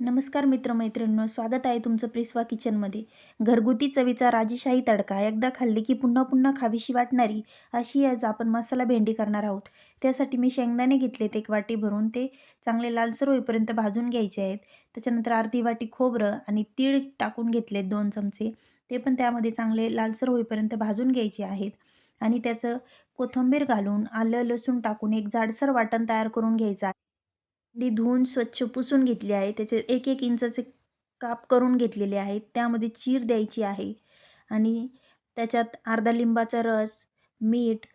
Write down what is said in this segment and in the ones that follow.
नमस्कार मित्रमैत्रिणींनो स्वागत आहे तुमचं प्रिस्वा किचनमध्ये. घरगुती चवीचा राजेशाही तडका एकदा खाल्ली की पुन्हा पुन्हा खावीशी वाटणारी अशी आज आपण मसाला भेंडी करणार आहोत. त्यासाठी मी शेंगदाणे घेतलेत एक वाटी भरून ते चांगले लालसर होईपर्यंत भाजून घ्यायचे आहेत. त्याच्यानंतर अर्धी वाटी खोबरं आणि तीळ टाकून घेतलेत दोन चमचे. ते पण त्यामध्ये चांगले लालसर होईपर्यंत भाजून घ्यायचे आहेत. आणि त्याचं कोथिंबीर घालून आलं लसूण टाकून एक जाडसर वाटण तयार करून घ्यायचं आहे. अंडी धुवून स्वच्छ पुसून घेतली आहे. त्याचे एक एक इंचाचे काप करून घेतलेले आहेत. त्यामध्ये चीर द्यायची आहे. आणि त्याच्यात अर्धा लिंबाचा रस मीठ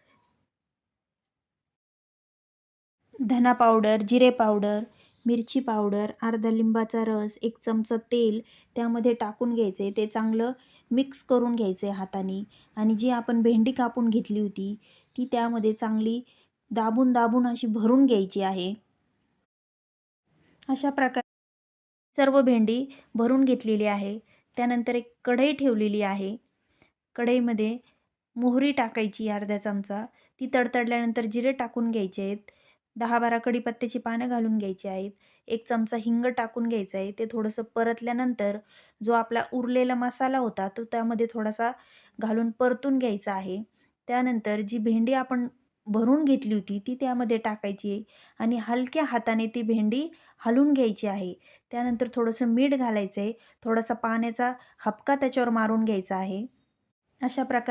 धना पावडर जिरे पावडर मिरची पावडर अर्धा लिंबाचा रस एक चमचा तेल त्यामध्ये टाकून घ्यायचे. ते चांगलं मिक्स करून घ्यायचे हाताने. आणि जी आपण भेंडी कापून घेतली होती ती त्यामध्ये चांगली दाबून दाबून अशी भरून घ्यायची आहे. अशा प्रकारे सर्व भेंडी भरून घेतलेली आहे. त्यानंतर एक कढई ठेवलेली आहे. कढईमध्ये मोहरी टाकायची अर्ध्या चमचा. ती तडतडल्यानंतर जिरे टाकून घ्यायचे आहेत. दहा बारा कढीपत्त्याची पानं घालून घ्यायची आहेत. एक चमचा हिंग टाकून घ्यायचं आहे. ते थोडंसं परतल्यानंतर जो आपला उरलेला मसाला होता तो त्यामध्ये थोडासा घालून परतून घ्यायचा आहे. त्यानंतर जी भेंडी आपण भरून घेतली होती ती त्यामध्ये टाकायची आणि हलक्या हाताने ती भेंडी हलून घ्यायची आहे. त्यानंतर थोडंसं मीठ घालायचं आहे थोडासा पाण्याचा हपका त्याच्यावर मारून घ्यायचा आहे. अशा प्रकारे